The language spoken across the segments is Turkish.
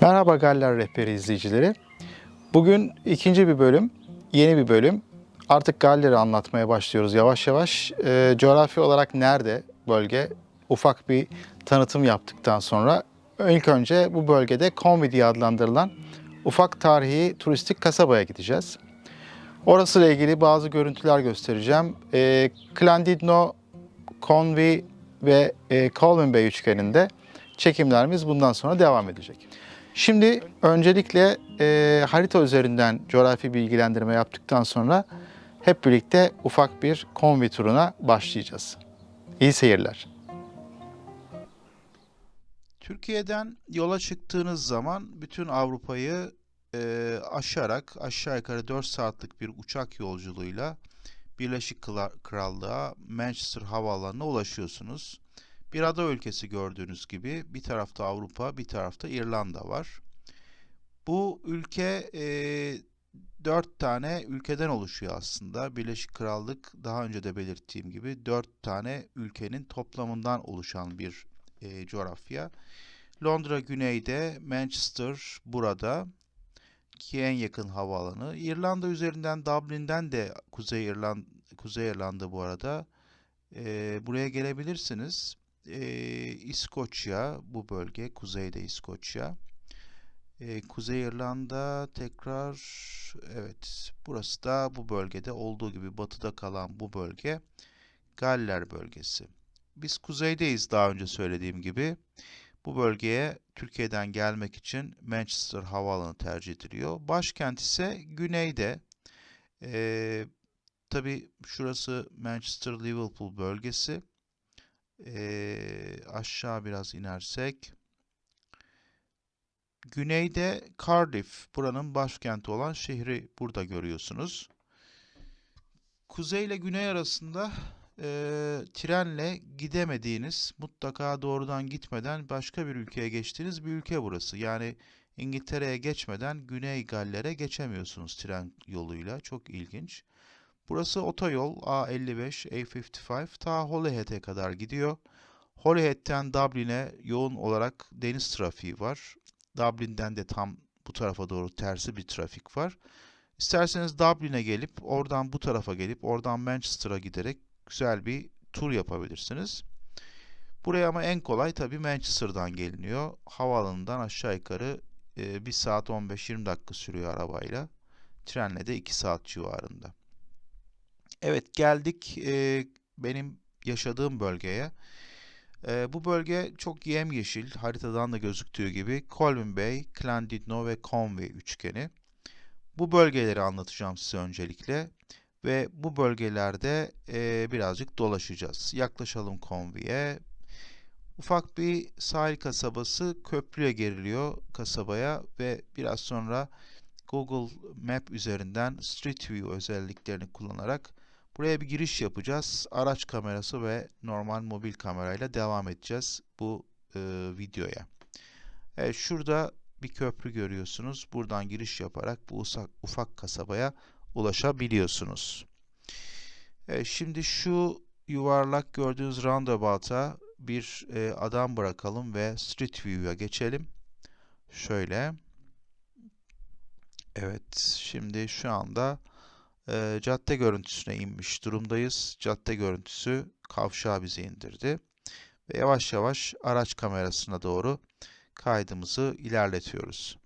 Merhaba Galler Rehberi izleyicileri. Bugün ikinci bir bölüm, yeni bir bölüm. Artık Galler'i anlatmaya başlıyoruz yavaş yavaş. Ee, coğrafi olarak nerede bölge? Ufak bir tanıtım yaptıktan sonra ilk önce bu bölgede Conwy diye adlandırılan ufak tarihi turistik kasabaya gideceğiz. Orasıyla ilgili bazı görüntüler göstereceğim. Ee, Llandudno, Conwy ve e, Colwyn Bay üçgeninde çekimlerimiz bundan sonra devam edecek. Şimdi öncelikle e, harita üzerinden coğrafi bilgilendirme yaptıktan sonra hep birlikte ufak bir Conwy turuna başlayacağız. İyi seyirler. Türkiye'den yola çıktığınız zaman bütün Avrupa'yı e, aşarak aşağı yukarı 4 saatlik bir uçak yolculuğuyla Birleşik Krallığa Manchester Havaalanı'na ulaşıyorsunuz. Bir ada ülkesi gördüğünüz gibi bir tarafta Avrupa, bir tarafta İrlanda var. Bu ülke e, dört tane ülkeden oluşuyor aslında. Birleşik Krallık daha önce de belirttiğim gibi dört tane ülkenin toplamından oluşan bir e, coğrafya. Londra güneyde, Manchester burada ki en yakın havaalanı. İrlanda üzerinden Dublin'den de Kuzey İrlanda, Kuzey İrlanda bu arada e, buraya gelebilirsiniz. E, İskoçya bu bölge, kuzeyde İskoçya. E, Kuzey İrlanda tekrar evet burası da bu bölgede olduğu gibi batıda kalan bu bölge Galler bölgesi. Biz kuzeydeyiz daha önce söylediğim gibi. Bu bölgeye Türkiye'den gelmek için Manchester Havaalanı tercih ediliyor. Başkent ise güneyde. Ee, tabii şurası Manchester Liverpool bölgesi. Ee, aşağı biraz inersek. Güneyde Cardiff, buranın başkenti olan şehri burada görüyorsunuz. Kuzey ile güney arasında e, trenle gidemediğiniz, mutlaka doğrudan gitmeden başka bir ülkeye geçtiğiniz bir ülke burası. Yani İngiltere'ye geçmeden Güney Galler'e geçemiyorsunuz tren yoluyla. Çok ilginç. Burası otoyol A55, A55 ta Holyhead'e kadar gidiyor. Holyhead'ten Dublin'e yoğun olarak deniz trafiği var. Dublin'den de tam bu tarafa doğru tersi bir trafik var. İsterseniz Dublin'e gelip oradan bu tarafa gelip oradan Manchester'a giderek güzel bir tur yapabilirsiniz. Buraya ama en kolay tabii Manchester'dan geliniyor. Havaalanından aşağı yukarı e, 1 saat 15-20 dakika sürüyor arabayla. Trenle de 2 saat civarında. Evet geldik e, benim yaşadığım bölgeye. E, bu bölge çok yemyeşil, haritadan da gözüktüğü gibi Colwyn Bay, Llandudno ve Conwy üçgeni. Bu bölgeleri anlatacağım size öncelikle ve bu bölgelerde e, birazcık dolaşacağız. Yaklaşalım Conwy'ye. Ufak bir sahil kasabası köprüye geriliyor kasabaya ve biraz sonra Google Map üzerinden Street View özelliklerini kullanarak buraya bir giriş yapacağız. Araç kamerası ve normal mobil kamerayla devam edeceğiz bu e, videoya. Evet, şurada bir köprü görüyorsunuz. Buradan giriş yaparak bu ufak, ufak kasabaya ulaşabiliyorsunuz. Evet, şimdi şu yuvarlak gördüğünüz roundabout'a bir e, adam bırakalım ve Street View'a geçelim. Şöyle. Evet, şimdi şu anda e, cadde görüntüsüne inmiş durumdayız. Cadde görüntüsü kavşağı bizi indirdi. Ve yavaş yavaş araç kamerasına doğru kaydımızı ilerletiyoruz.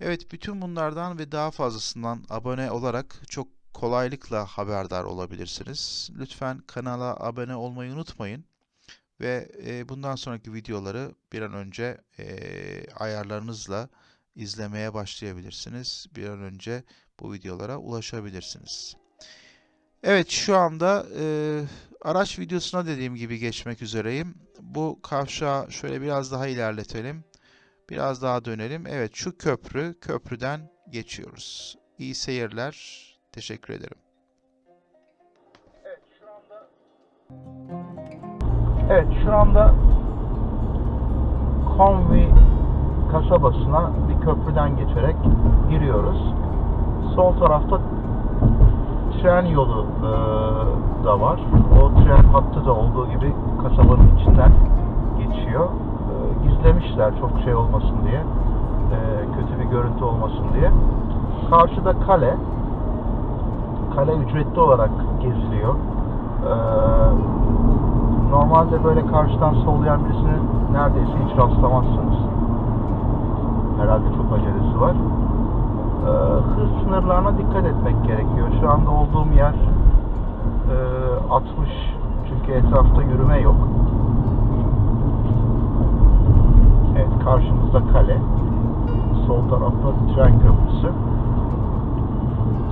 Evet, bütün bunlardan ve daha fazlasından abone olarak çok kolaylıkla haberdar olabilirsiniz. Lütfen kanala abone olmayı unutmayın. Ve e, bundan sonraki videoları bir an önce e, ayarlarınızla izlemeye başlayabilirsiniz. Bir an önce bu videolara ulaşabilirsiniz. Evet şu anda e, araç videosuna dediğim gibi geçmek üzereyim. Bu kavşağı şöyle biraz daha ilerletelim. Biraz daha dönelim. Evet şu köprü, köprüden geçiyoruz. İyi seyirler. Teşekkür ederim. Evet şu anda Conwy kasabasına bir köprüden geçerek giriyoruz. Sol tarafta tren yolu e, da var. O tren hattı da olduğu gibi kasabanın içinden geçiyor. E, gizlemişler çok şey olmasın diye. e, kötü bir görüntü olmasın diye. Karşıda kale. Kale ücretli olarak geziliyor. Ee, normalde böyle karşıdan sollayan birisini neredeyse hiç rastlamazsınız. Herhalde çok acelesi var. Ee, hız sınırlarına dikkat etmek gerekiyor. Şu anda olduğum yer e, 60 çünkü etrafta yürüme yok. Evet karşımızda kale. Sol tarafta tren köprüsü.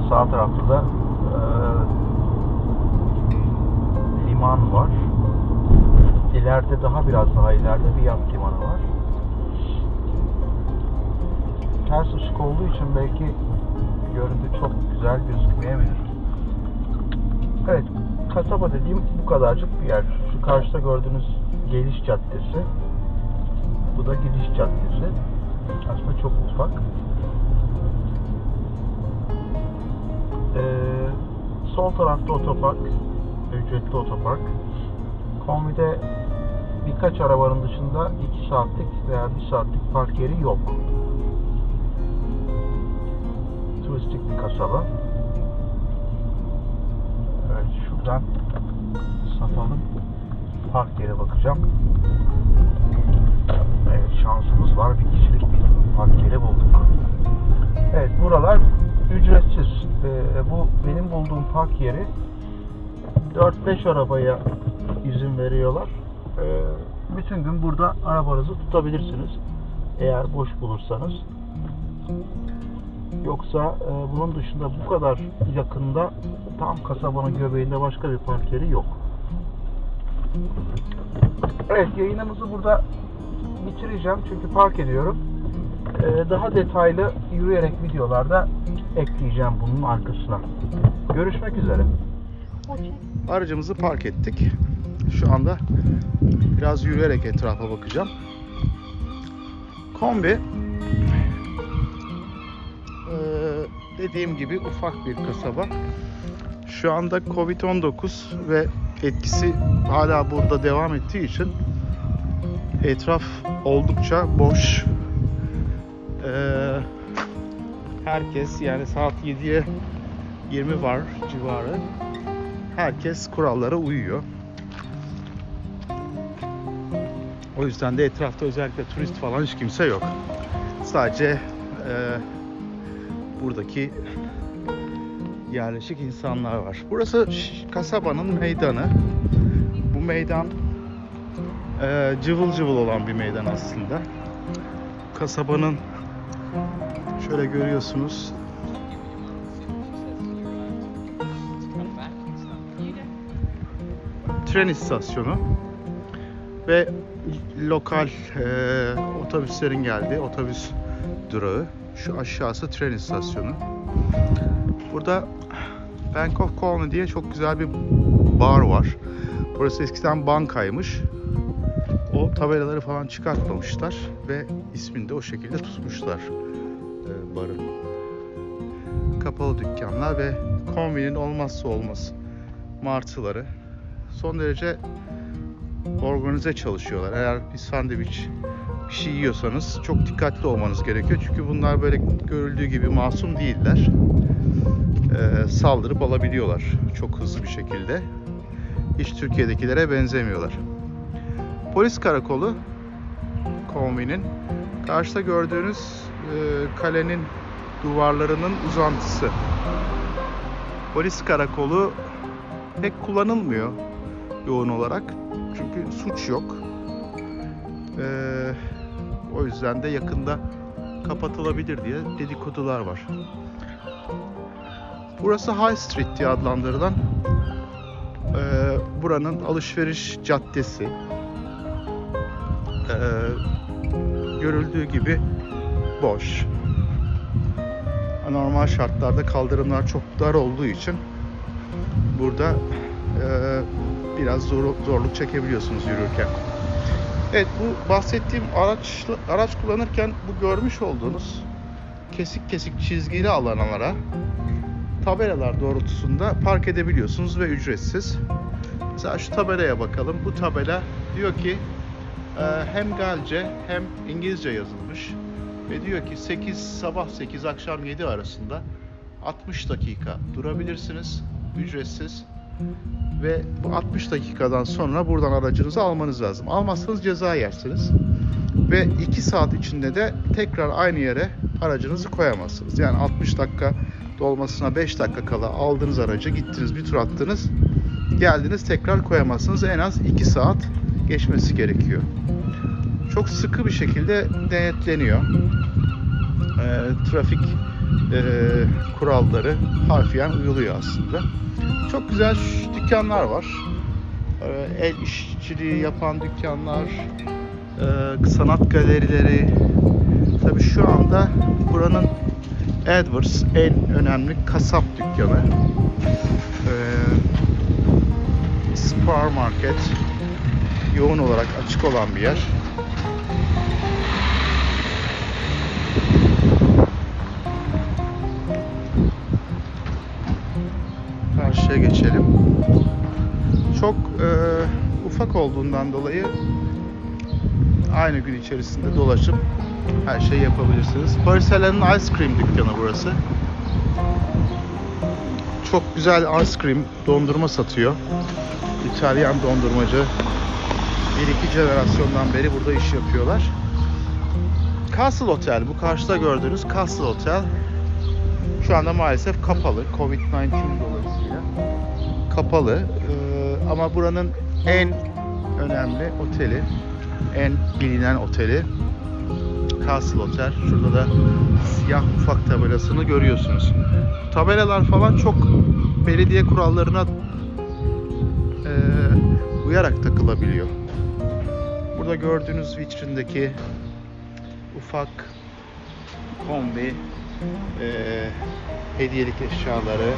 Sağ tarafta da e, liman var. İleride daha biraz daha ileride bir yat limanı var. Ters ışık olduğu için belki görüntü çok güzel gözükmeyebilir. Evet, kasaba dediğim bu kadarcık bir yer. Şu karşıda gördüğünüz geliş caddesi. Bu da gidiş caddesi. Aslında çok ufak. Ee, sol tarafta otopark, ücretli otopark. Kombide birkaç arabanın dışında 2 saatlik veya 1 saatlik park yeri yok. Turistik bir kasaba. Evet şuradan satalım. Park yere bakacağım. Evet şansımız var. Bir kişilik bir park yeri bulduk. Evet buralar ücretsiz. Ee, bu benim bulduğum park yeri 4-5 arabaya izin veriyorlar. Ee, bütün gün burada arabanızı tutabilirsiniz. Eğer boş bulursanız. Yoksa e, bunun dışında bu kadar yakında tam kasabanın göbeğinde başka bir park yeri yok. Evet yayınımızı burada bitireceğim çünkü park ediyorum. Ee, daha detaylı yürüyerek videolarda ekleyeceğim bunun arkasına. Görüşmek üzere. Aracımızı park ettik. Şu anda biraz yürüyerek etrafa bakacağım. Kombi eee, dediğim gibi ufak bir kasaba. Şu anda Covid-19 ve etkisi hala burada devam ettiği için etraf oldukça boş. Eee, herkes yani saat 7'ye 20 var civarı herkes kurallara uyuyor. O yüzden de etrafta özellikle turist falan hiç kimse yok. Sadece e, buradaki yerleşik insanlar var. Burası kasabanın meydanı. Bu meydan e, cıvıl cıvıl olan bir meydan aslında. Kasabanın şöyle görüyorsunuz tren istasyonu ve lokal e, otobüslerin geldiği otobüs durağı. Şu aşağısı tren istasyonu. Burada Bank of Colony diye çok güzel bir bar var. Burası eskiden bankaymış. O tabelaları falan çıkartmamışlar ve ismini de o şekilde tutmuşlar e, barın. Kapalı dükkanlar ve kombinin olmazsa olmaz martıları son derece organize çalışıyorlar. Eğer bir sandviç bir şey yiyorsanız çok dikkatli olmanız gerekiyor. Çünkü bunlar böyle görüldüğü gibi masum değiller. Ee, saldırıp alabiliyorlar çok hızlı bir şekilde. Hiç Türkiye'dekilere benzemiyorlar. Polis karakolu Komi'nin karşıda gördüğünüz e, kalenin duvarlarının uzantısı. Polis karakolu pek kullanılmıyor yoğun olarak. Çünkü suç yok. Ee, o yüzden de yakında kapatılabilir diye dedikodular var. Burası High Street diye adlandırılan ee, buranın alışveriş caddesi. Ee, görüldüğü gibi boş. Normal şartlarda kaldırımlar çok dar olduğu için burada ee, biraz zor, zorluk çekebiliyorsunuz yürürken. Evet bu bahsettiğim araç araç kullanırken bu görmüş olduğunuz kesik kesik çizgili alanlara tabelalar doğrultusunda park edebiliyorsunuz ve ücretsiz. Mesela şu tabelaya bakalım. Bu tabela diyor ki e, hem Galce hem İngilizce yazılmış. Ve diyor ki 8 sabah 8 akşam 7 arasında 60 dakika durabilirsiniz ücretsiz. Ve bu 60 dakikadan sonra buradan aracınızı almanız lazım. Almazsanız ceza yersiniz. Ve 2 saat içinde de tekrar aynı yere aracınızı koyamazsınız. Yani 60 dakika dolmasına 5 dakika kala aldığınız aracı gittiniz bir tur attınız. Geldiniz tekrar koyamazsınız. En az 2 saat geçmesi gerekiyor. Çok sıkı bir şekilde denetleniyor. Ee, trafik e, kuralları harfiyen uyuluyor aslında. Çok güzel dükkanlar var. Ee, el işçiliği yapan dükkanlar, e, sanat galerileri. Tabii şu anda buranın Edwards en önemli kasap dükkanı. Ee, Spar Market yoğun olarak açık olan bir yer. Karşıya geçelim. Çok e, ufak olduğundan dolayı aynı gün içerisinde dolaşıp her şeyi yapabilirsiniz. Barcelona'nın ice cream dükkanı burası. Çok güzel ice cream, dondurma satıyor. İtalyan dondurmacı. Bir iki jenerasyondan beri burada iş yapıyorlar. Castle Hotel, bu karşıda gördüğünüz Castle Hotel şu anda maalesef kapalı. Covid-19 dolayısıyla kapalı. Ee, ama buranın en önemli oteli, en bilinen oteli Castle Hotel. Şurada da siyah ufak tabelasını görüyorsunuz. Tabelalar falan çok belediye kurallarına e, uyarak takılabiliyor. Burada gördüğünüz vitrindeki ufak kombi, e, hediyelik eşyaları.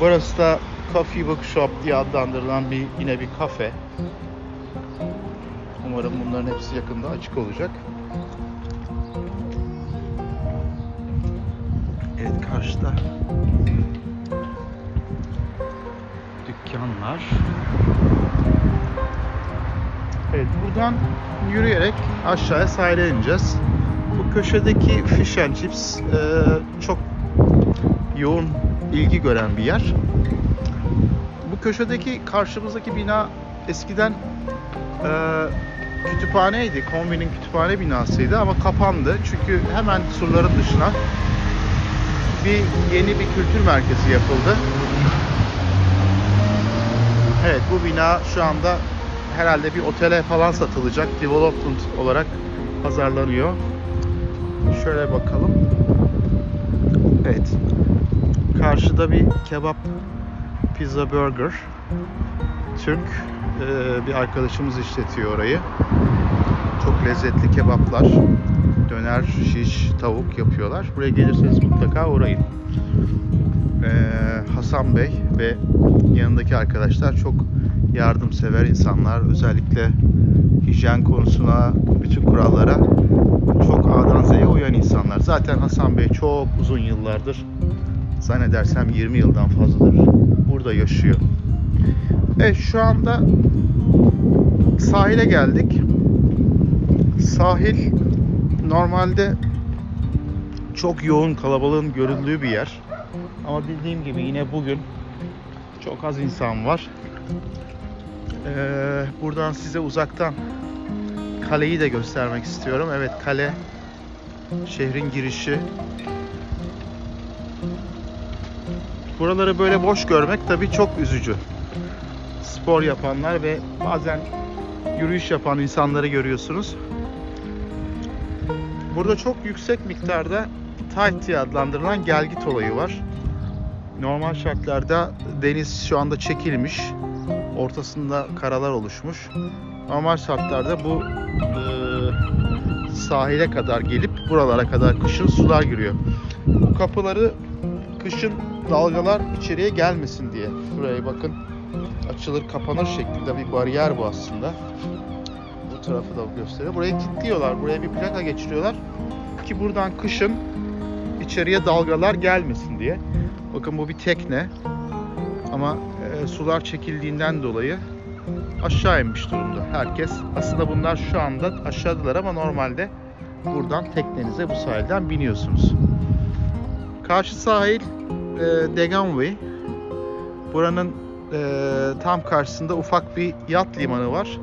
Burası da Coffee Bookshop diye adlandırılan bir yine bir kafe. Umarım bunların hepsi yakında açık olacak. Evet karşıda dükkanlar. Evet buradan yürüyerek aşağıya sahile ineceğiz. Köşedeki fish and chips e, çok yoğun ilgi gören bir yer. Bu köşedeki karşımızdaki bina eskiden e, kütüphaneydi. Kombinin kütüphane binasıydı ama kapandı. Çünkü hemen surların dışına bir yeni bir kültür merkezi yapıldı. Evet bu bina şu anda herhalde bir otele falan satılacak. Development olarak pazarlanıyor. Şöyle bakalım. Evet. Karşıda bir kebap pizza burger. Türk eee, bir arkadaşımız işletiyor orayı. Çok lezzetli kebaplar, döner, şiş, tavuk yapıyorlar. Buraya gelirseniz mutlaka uğrayın. Eee, Hasan Bey ve yanındaki arkadaşlar çok yardımsever insanlar. Özellikle hijyen konusuna, bütün kurallara çok A'dan Z'ye uyan insanlar. Zaten Hasan Bey çok uzun yıllardır, zannedersem 20 yıldan fazladır burada yaşıyor. Evet şu anda sahile geldik. Sahil normalde çok yoğun kalabalığın görüldüğü bir yer. Ama bildiğim gibi yine bugün çok az insan var. Ee, buradan size uzaktan kaleyi de göstermek istiyorum. Evet kale şehrin girişi. Buraları böyle boş görmek tabii çok üzücü. Spor yapanlar ve bazen yürüyüş yapan insanları görüyorsunuz. Burada çok yüksek miktarda tide diye adlandırılan gelgit olayı var. Normal şartlarda deniz şu anda çekilmiş. Ortasında karalar oluşmuş. Normal şartlarda bu e, sahile kadar gelip buralara kadar kışın sular giriyor. Bu kapıları kışın dalgalar içeriye gelmesin diye. Şuraya bakın. Açılır kapanır şeklinde bir bariyer bu aslında. Bu tarafı da gösteriyor. Burayı kilitliyorlar. Buraya bir plaka geçiriyorlar. Ki buradan kışın içeriye dalgalar gelmesin diye. Bakın bu bir tekne. Ama e, sular çekildiğinden dolayı aşağı inmiş durumda. Herkes aslında bunlar şu anda aşağıdalar ama normalde buradan teknenize bu sahilden biniyorsunuz. Karşı sahil e, Deganwy. Buranın e, tam karşısında ufak bir yat limanı var.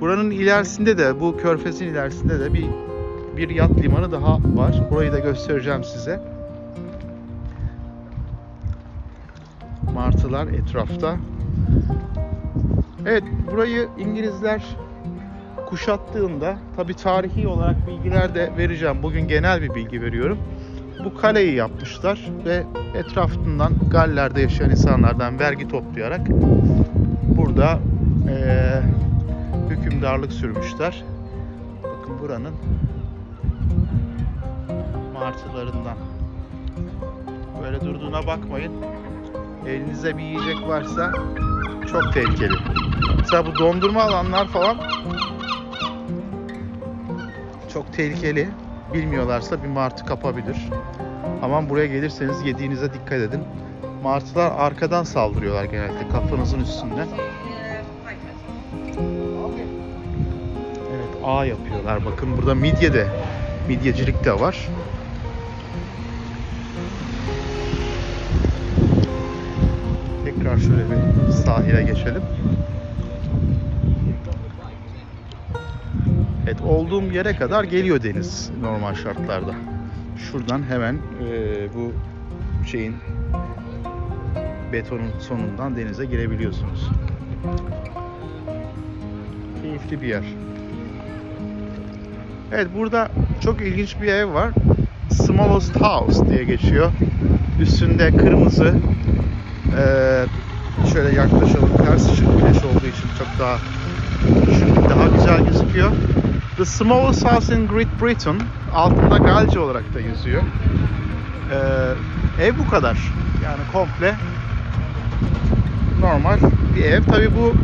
Buranın ilerisinde de bu körfezin ilerisinde de bir bir yat limanı daha var. Burayı da göstereceğim size. Martılar etrafta. Evet, burayı İngilizler kuşattığında tabi tarihi olarak bilgiler de vereceğim. Bugün genel bir bilgi veriyorum. Bu kaleyi yapmışlar ve etrafından Galler'de yaşayan insanlardan vergi toplayarak burada eee, hükümdarlık sürmüşler. Bakın buranın martılarından. Böyle durduğuna bakmayın. Elinizde bir yiyecek varsa çok tehlikeli. Mesela bu dondurma alanlar falan çok tehlikeli. Bilmiyorlarsa bir martı kapabilir. Aman buraya gelirseniz yediğinize dikkat edin. Martılar arkadan saldırıyorlar genellikle kafanızın üstünde. Evet ağ yapıyorlar. Bakın burada midye de, midyecilik de var. Şöyle bir sahile geçelim. Evet olduğum yere kadar geliyor deniz normal şartlarda. Şuradan hemen eee, bu şeyin betonun sonundan denize girebiliyorsunuz. Keyifli bir yer. Evet burada çok ilginç bir ev var. Smallest House diye geçiyor. Üstünde kırmızı ee, şöyle yaklaşalım. Ters ışık güneş olduğu için çok daha şimdi daha güzel gözüküyor. The smallest house in Great Britain. Altında Galce olarak da yazıyor. Ee, ev bu kadar. Yani komple normal bir ev. Tabi bu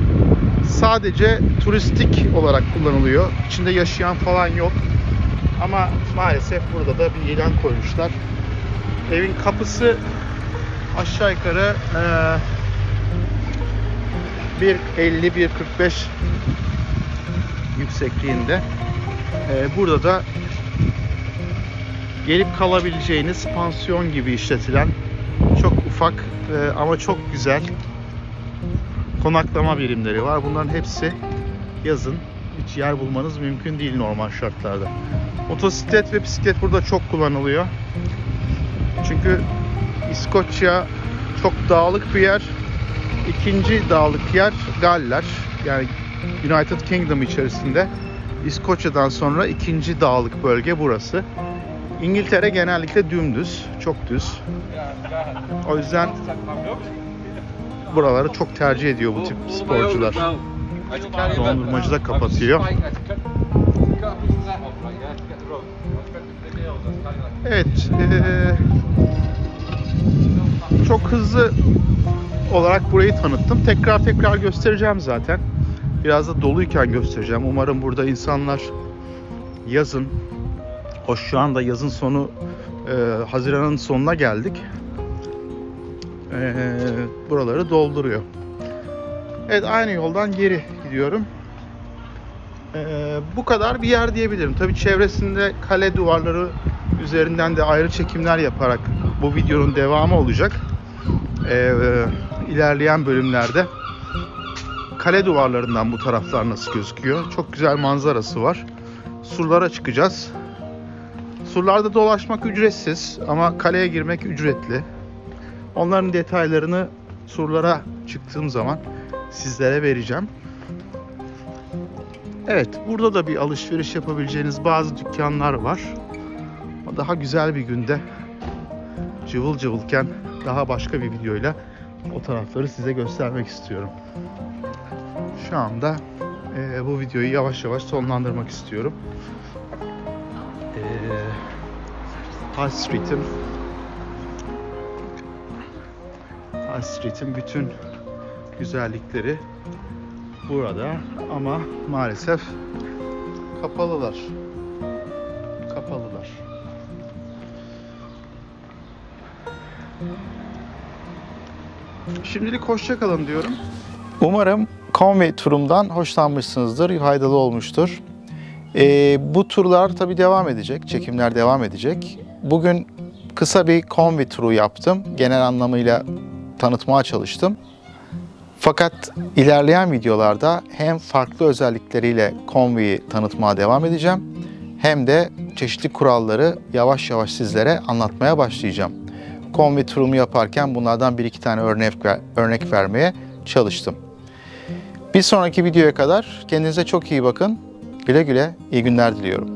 sadece turistik olarak kullanılıyor. İçinde yaşayan falan yok. Ama maalesef burada da bir ilan koymuşlar. Evin kapısı aşağı yukarı eee 1.50-1.45 yüksekliğinde. Eee, burada da gelip kalabileceğiniz pansiyon gibi işletilen çok ufak eee, ama çok güzel konaklama birimleri var. Bunların hepsi yazın hiç yer bulmanız mümkün değil normal şartlarda. Motosiklet ve bisiklet burada çok kullanılıyor. Çünkü İskoçya çok dağlık bir yer. İkinci dağlık yer Galler. Yani United Kingdom içerisinde İskoçya'dan sonra ikinci dağlık bölge burası. İngiltere genellikle dümdüz, çok düz. O yüzden buraları çok tercih ediyor bu tip sporcular. Dondurmacı da kapatıyor. Evet, eee, çok hızlı olarak burayı tanıttım. Tekrar tekrar göstereceğim zaten. Biraz da doluyken göstereceğim. Umarım burada insanlar yazın, hoş şu anda yazın sonu, eee, Haziran'ın sonuna geldik. Eee, buraları dolduruyor. Evet aynı yoldan geri gidiyorum. Ee, bu kadar bir yer diyebilirim. Tabii çevresinde kale duvarları üzerinden de ayrı çekimler yaparak bu videonun devamı olacak. Ee, ilerleyen bölümlerde kale duvarlarından bu taraflar nasıl gözüküyor. Çok güzel manzarası var. Surlara çıkacağız. Surlarda dolaşmak ücretsiz ama kaleye girmek ücretli. Onların detaylarını surlara çıktığım zaman sizlere vereceğim. Evet, burada da bir alışveriş yapabileceğiniz bazı dükkanlar var. Daha güzel bir günde cıvıl cıvılken daha başka bir videoyla o tarafları size göstermek istiyorum. Şu anda eee, bu videoyu yavaş yavaş sonlandırmak istiyorum. Eee High Street'in High Street'in bütün güzellikleri burada ama maalesef. Kapalılar. Şimdilik hoşça kalın diyorum. Umarım Conway turumdan hoşlanmışsınızdır, faydalı olmuştur. Ee, bu turlar tabii devam edecek, çekimler devam edecek. Bugün kısa bir Conway turu yaptım. Genel anlamıyla tanıtmaya çalıştım. Fakat ilerleyen videolarda hem farklı özellikleriyle Conway'i tanıtmaya devam edeceğim hem de çeşitli kuralları yavaş yavaş sizlere anlatmaya başlayacağım. Conway turumu yaparken bunlardan bir iki tane örnek, ver- örnek vermeye çalıştım. Bir sonraki videoya kadar kendinize çok iyi bakın. Güle güle, iyi günler diliyorum.